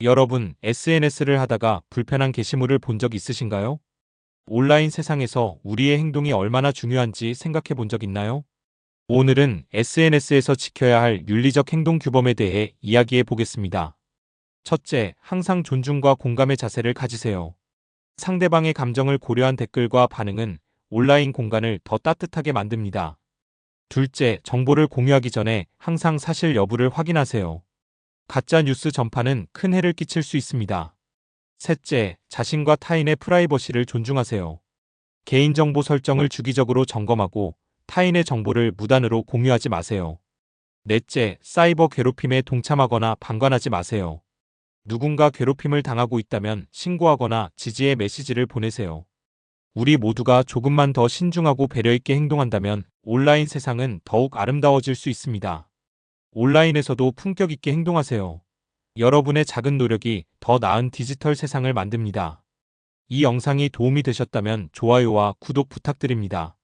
여러분, SNS를 하다가 불편한 게시물을 본 적 있으신가요? 온라인 세상에서 우리의 행동이 얼마나 중요한지 생각해 본 적 있나요? 오늘은 SNS에서 지켜야 할 윤리적 행동 규범에 대해 이야기해 보겠습니다. 첫째, 항상 존중과 공감의 자세를 가지세요. 상대방의 감정을 고려한 댓글과 반응은 온라인 공간을 더 따뜻하게 만듭니다. 둘째, 정보를 공유하기 전에 항상 사실 여부를 확인하세요. 가짜 뉴스 전파는 큰 해를 끼칠 수 있습니다. 셋째, 자신과 타인의 프라이버시를 존중하세요. 개인정보 설정을 주기적으로 점검하고 타인의 정보를 무단으로 공유하지 마세요. 넷째, 사이버 괴롭힘에 동참하거나 방관하지 마세요. 누군가 괴롭힘을 당하고 있다면 신고하거나 지지의 메시지를 보내세요. 우리 모두가 조금만 더 신중하고 배려있게 행동한다면 온라인 세상은 더욱 아름다워질 수 있습니다. 온라인에서도 품격 있게 행동하세요. 여러분의 작은 노력이 더 나은 디지털 세상을 만듭니다. 이 영상이 도움이 되셨다면 좋아요와 구독 부탁드립니다.